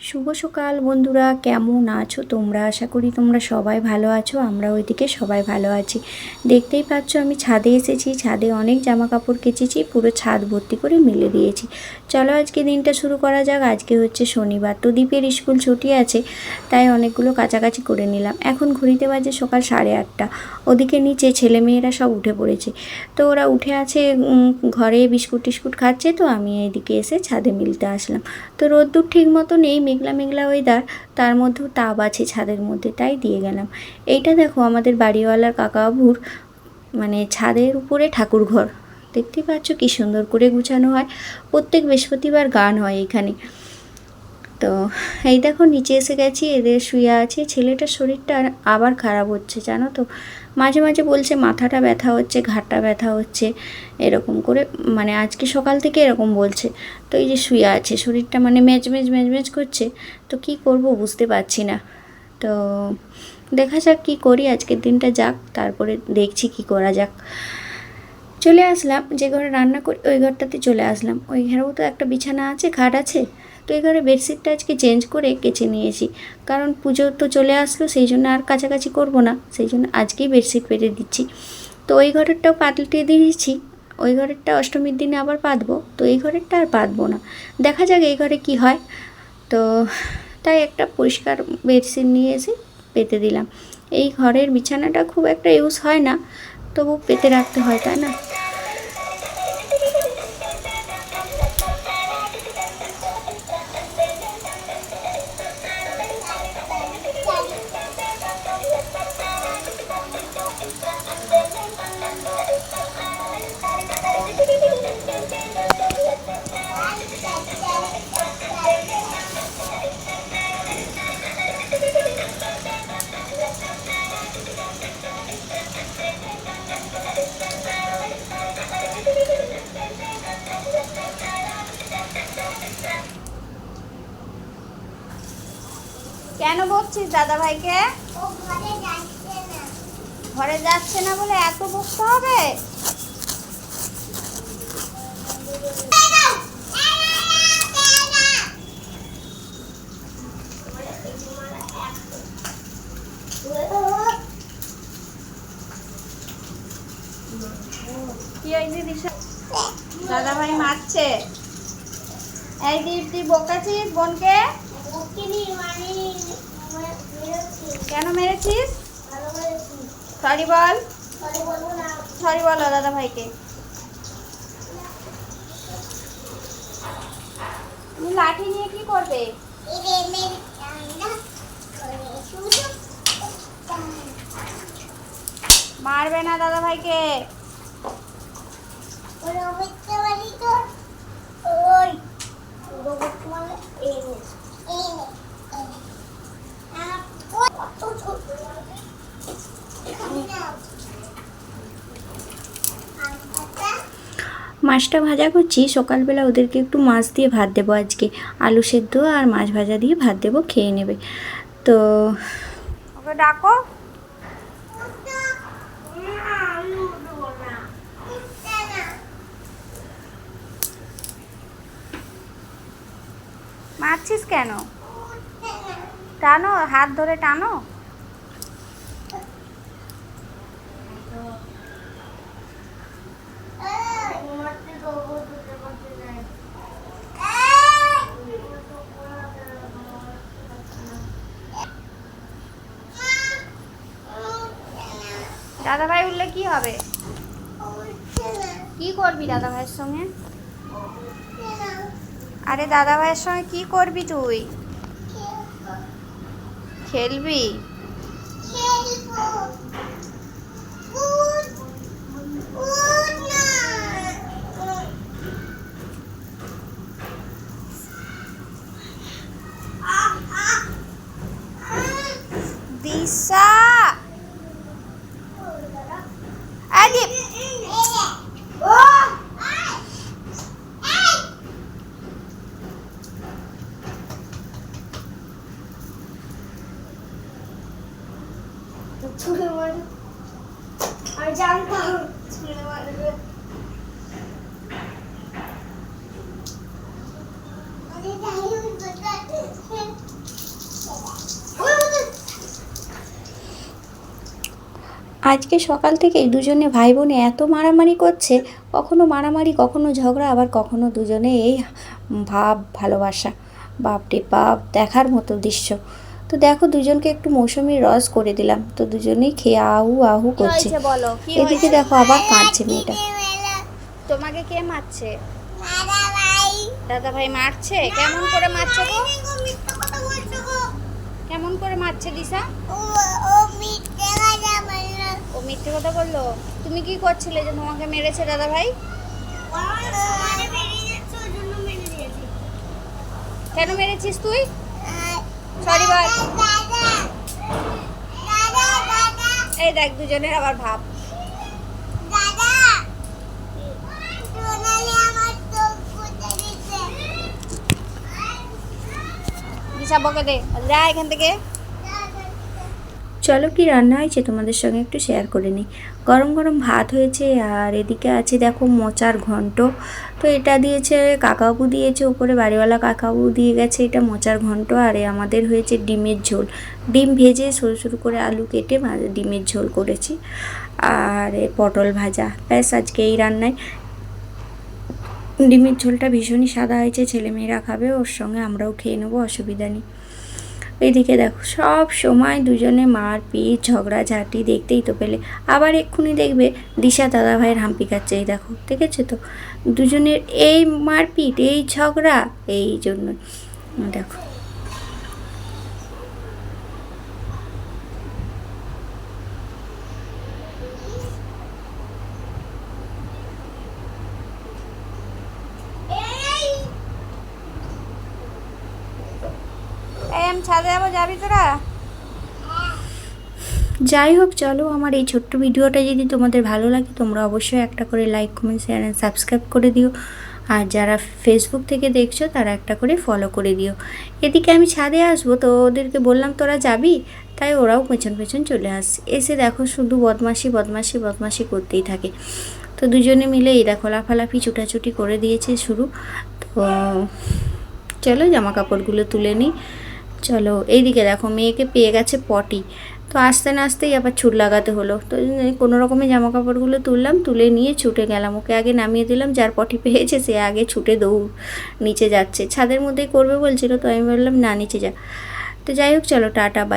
শুভ সকাল বন্ধুরা, কেমন আছো তোমরা? আশা করি তোমরা সবাই ভালো আছো আমরা ওইদিকে সবাই ভালো আছি। দেখতেই পাচ্ছ আমি ছাদে এসেছি, ছাদে অনেক জামা কাপড় কেচেছি, পুরো ছাদ ভর্তি করে মেলে দিয়েছি। চলো আজকে দিনটা শুরু করা যাক, আজকে হচ্ছে শনিবার, তো দ্বীপের স্কুল ছুটি আছে, তাই অনেকগুলো কাছাকাছি করে নিলাম। এখন ঘুরিতে বাজে সকাল সাড়ে আটটা, ওদিকে নিচে ছেলেমেয়েরা সব উঠে পড়েছে। তো ওরা উঠে আছে ঘরে বিস্কুট টিস্কুট খাচ্ছে, তো আমি এইদিকে এসে ছাদে মিলতে আসলাম। তো রোদ্দুর ঠিক মতো নেই মেঘলা মেঘলা ওয়েদার তার মধ্যেও তাপ আছে ছাদের মধ্যে, তাই দিয়ে গেলাম। এইটা দেখো আমাদের বাড়িওয়ালার কাকাবাবুর মানে ছাদের উপরে ঠাকুর ঘর দেখতেই পাচ্ছ কি সুন্দর করে গুছানো হয়। প্রত্যেক বৃহস্পতিবার গান হয় এখানে। তো এই দেখো নিচে এসে গেছি, এদের শুয়ে আছে। ছেলেটার শরীরটা আবার খারাপ হচ্ছে, জানো তো? মাঝে মাঝে বলছে, মাথাটা ব্যথা হচ্ছে ঘাটটা ব্যথা হচ্ছে। এরকম করে মানে আজকে সকাল থেকে এরকম বলছে। তো এই যে শুয়ে আছে, শরীরটা মানে ম্যাচমেচ ম্যাচমেচ করছে। তো কি করব বুঝতে পারছি না। তো দেখা যাক কী করি, আজকের দিনটা যাক, তারপরে দেখছি কি করা যাক। চলে আসলাম, যে ঘরে রান্না করি, ওই ঘরটাতে চলে আসলাম। ওই ঘরেও তো একটা বিছানা আছে, খাট আছে। তো এই ঘরে বেডশিটটা আজকে চেঞ্জ করে কেচে নিয়েছি। কারণ পুজো তো চলে আসলো, সেই জন্য আর কাছাকাছি করব না। সেই জন্য আজকেই বেডশিট পেতে দিচ্ছি। তো ওই ঘরেরটাও পাল্টে দিয়েছি ওই ঘরেরটা অষ্টমীর দিনে আবার পাতবো। তো এই ঘরেরটা আর পাতবো না। দেখা যাক এই ঘরে কি হয়। তো তাই একটা পরিষ্কার বেডশিট নিয়ে এসে পেতে দিলাম। এই ঘরের বিছানাটা খুব একটা ইউজ হয় না। তবু পেতে রাখতে হয় তাই না? কেন বকছিস দাদা ভাইকে ঘরে যাচ্ছে না। বলে এত বকতে হবে? কি হয়েছে দিশা? দাদা ভাই মারছে। এই দিদি তুই বকাছিস বোনকে? কেন মেরেছিস? সরি বল। সরি বলো দাদা ভাইকে। তুমি লাঠি নিয়ে কি করবে? মারবে না দাদা ভাইকে ওরে অমিতে বাড়ি তো ওই রোবট মানে এই নে এই নে এই নে। আহ, ওই কত ছোট আমি না আচ্ছা মাছটা ভাজা করছি, সকালবেলা ওদেরকে একটু মাছ দিয়ে ভাত দেবো আজকে। আলু সেদ্ধ আর মাছ ভাজা দিয়ে ভাত দেবো, খেয়ে নেবে। তো ওকে ডাকো। মারছিস কেন? টানো, হাত ধরে টানো। দাদা কি হবে? কি করবি দাদা ভাইয়ের সঙ্গে? আরে দাদা ভাইয়ের সঙ্গে কি করবি তুই? খেলবি দিশা আরে ছুঁড়ে মারবে আমি জানতাম ছুঁড়ে মারবে আরে যাই হোক আজকে সকাল থেকেই দুজনে ভাই বোনে এত মারামারি করছে কখনো মারামারি কখনো ঝগড়া আবার কখনো দুজনে এই ভাব ভালোবাসা বাপরে বাপ দেখার মতো দৃশ্য। তো দেখো দুজনকে একটু মৌসুমির রস করে দিলাম। তো দুজনেই খেয়ে আহু আহু করছে। বলো? কি এদিকে দেখো আবার কাঁদছে মেয়েটা। তোমাকে কে মারছে? দাদা দাদা ভাই মারছে? কেমন করে মারছে গো? কেমন করে মারছে দিশা? ও মিথ্যে কথা বলল। ও মিথ্যে কথা বলল? তুমি কি করছিলে যে তোমাকে মেরেছে দাদা ভাই কেন মেরেছিস তুই? সরি বল এই দেখ দুজনের আবার ভাব। দাদা সোনালি আমার চোখ ফুটে দিচ্ছে এখান থেকে। চলো কি রান্না হয়েছে তোমাদের সঙ্গে একটু শেয়ার করে নিই। গরম গরম ভাত হয়েছে আর এদিকে আছে দেখো মোচার ঘন্ট। তো এটা দিয়েছে কাকাবু দিয়েছে উপরে বাড়িওয়ালা কাকাবু দিয়ে গেছে এটা মোচার ঘন্ট। আর আমাদের হয়েছে ডিমের ঝোল। ডিম ভেজে সরু সরু করে আলু কেটে ডিমের ঝোল করেছি। আর পটল ভাজা। ব্যাস আজকে এই রান্নায়। ডিমের ঝোলটা ভীষণই সাদা হয়েছে ছেলে মেয়েরা খাবে, ওর সঙ্গে আমরাও খেয়ে নেব, অসুবিধা নেই। এদিকে দেখো, সব সময় দুজনে মার মারপিট ঝগড়াঝাটি দেখতেই তো পেলে। আবার এক্ষুনি দেখবে দিশা দাদা ভাইয়ের হাম্পি কাচ্ছে এই দেখো, দেখেছ তো? দুজনের এই মারপিট, এই ঝগড়া, এই জন্য দেখো এই এই আমি ছাদে যাব যাবি তোরা? যাই হোক, চলো আমার এই ছোট্ট ভিডিওটা যদি তোমাদের ভালো লাগে, তোমরা অবশ্যই একটা করে like comment share and subscribe করে দিও। আর যারা ফেসবুক থেকে দেখছ, তারা একটা করে ফলো করে দিও। এদিকে আমি ছাদে আসব, তো ওদেরকে বললাম, তোরা যাবি? তাই ওরাও পেছন পেছন চলে আসছে এসে দেখো শুধু বদমাশি বদমাশি বদমাশি করতেই থাকে। তো দুজনে মিলে এই দেখো লাফালাফি, ছুটাছুটি করে দিয়েছে শুরু। তো, চলো জামা কাপড়গুলো তুলে নিই। চলো, এইদিকে দেখো, মেয়েকে পেয়ে গেছে পটি। তো আস্তে না আসতেই আবার ছুট লাগাতে হলো। তো কোনো রকমে জামা কাপড়গুলো তুললাম, তুলে নিয়ে ছুটে গেলাম। ওকে আগে নামিয়ে দিলাম, যার পটি পেয়েছে সে আগে ছুটে দৌড় নিচে যাচ্ছে। ছাদের মধ্যেই করবে বলছিল, তো আমি বললাম না, নিচে যা। তো যাই হোক, চলো, টাটা বাই